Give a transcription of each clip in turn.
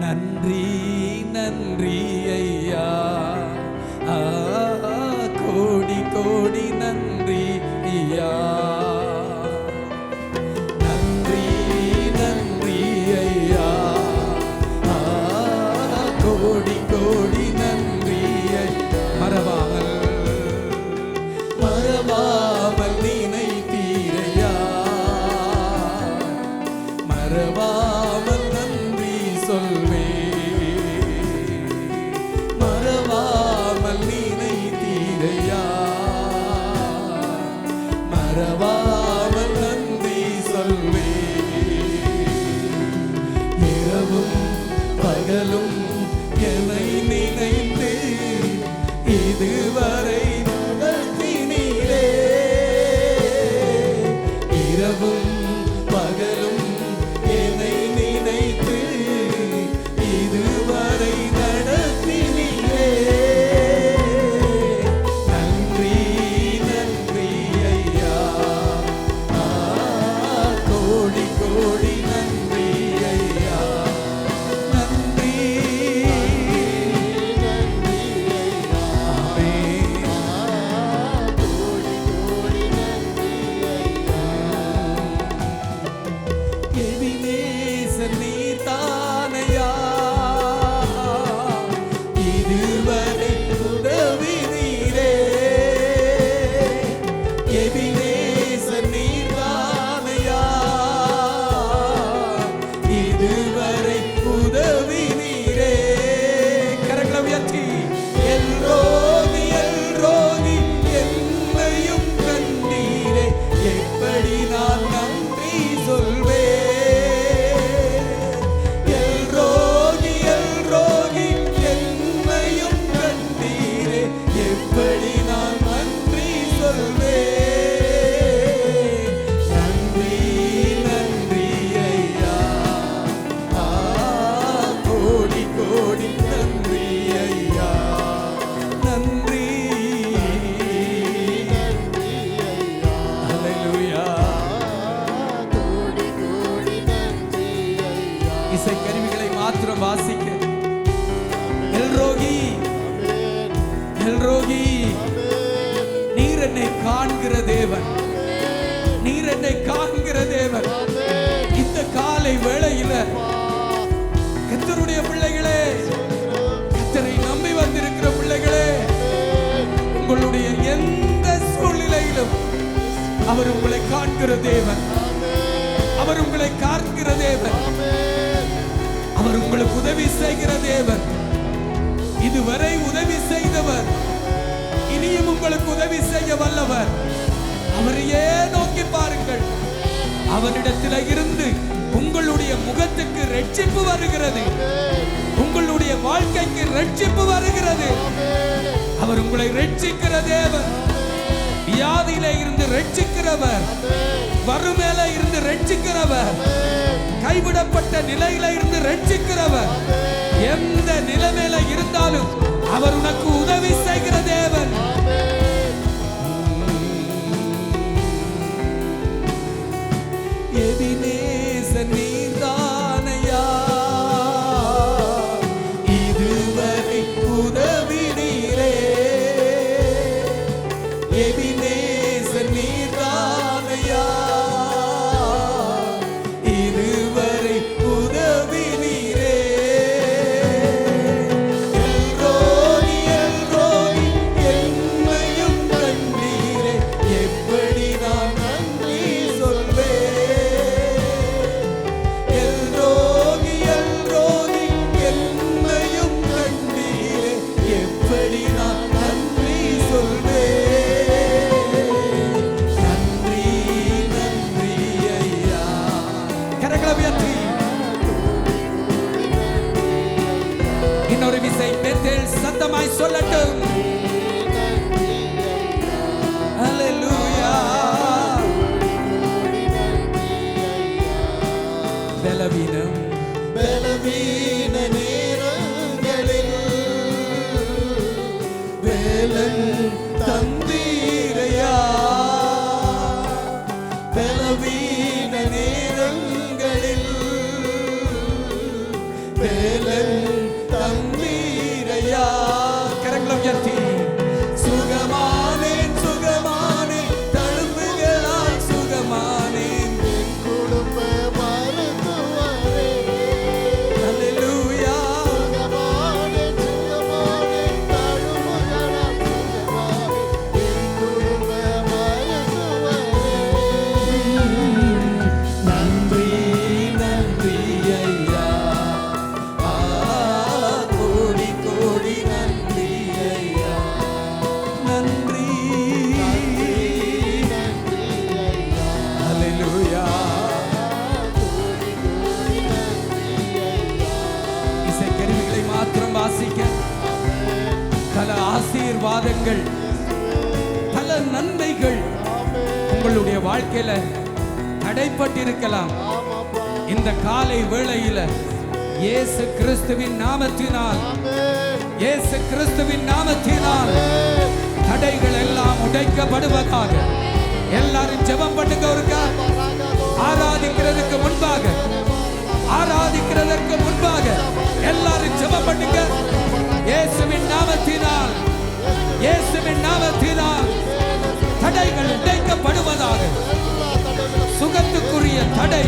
நன்றி நன்றி ஐயா. ஆ, கோடி கோடி நன்றி ஐயா. நன்றி நன்றி ஐயா. ஆ, கோடி கோடி இதுவரை காண்கிற தேவன். நீர் என்னை காண்கிற தேவன். இந்த காலை வேளையில கத்தருடைய பிள்ளைகளே கத்தரை நம்பி வந்திருக்கிற பிள்ளைகளே உங்களுடைய எந்த சூழ்நிலையிலும் அவர் உங்களை காண்கிற தேவன். அவர் உங்களை காண்கிற தேவன். அவர் உங்களுக்கு உதவி செய்கிற தேவன். இதுவரை உதவி செய்தவர் உங்களுக்கு உதவி செய்ய வல்லவர். அவரையே நோக்கி பாருங்கள். அவரிடத்தில் இருந்து உங்களுடைய முகத்துக்கு ரட்சிப்பு வருகிறது. உங்களுடைய வாழ்க்கைக்கு ரட்சிப்பு வருகிறது. அவர் உங்களை ரட்சிக்கிற தேவன். வியாதியில இருந்து ரட்சிக்கிறவர். வறுமையில இருந்து ரட்சிக்கிறவர். கைவிடப்பட்ட நிலையில இருந்து ரட்சிக்கிறவர். எந்த நிலைமையில இருந்தாலும் அவர் உனக்கு உதவி செய்கிற தேவன். விசை பெத்தேல் சத்தமாய் சொல்லட்டும் வாழ்க்கையில தடைப்பட்டு இந்த காலை வேளையில இயேசு கிறிஸ்துவின் நாமத்தினால் இயேசு கிறிஸ்துவின் நாமத்தினால் தடைகள் எல்லாம் உடைக்கப்படுவதாக எல்லாரும் ஜெபம் பண்ணுங்க ஒருக்கா. ஆராதிக்கிறதுக்கு முன்பாக ஆராதிக்கிறதற்கு முன்பாக எல்லாரும் ஜெபம் பண்ணுங்க. இயேசுவின் நாமத்தினால் இயேசுவின் நாமத்தினால் தடைகள் உடைக்கப்படுவ சுகத்துக்குரிய தடை.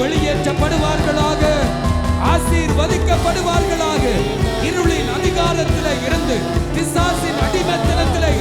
வெளியேற்றப்படுவார்களாக ஆசீர்வதிக்கப்படுவார்களாக. இருளின் அதிகாரத்தில் இருந்து பிசாசின் அடிமத்தனத்தில்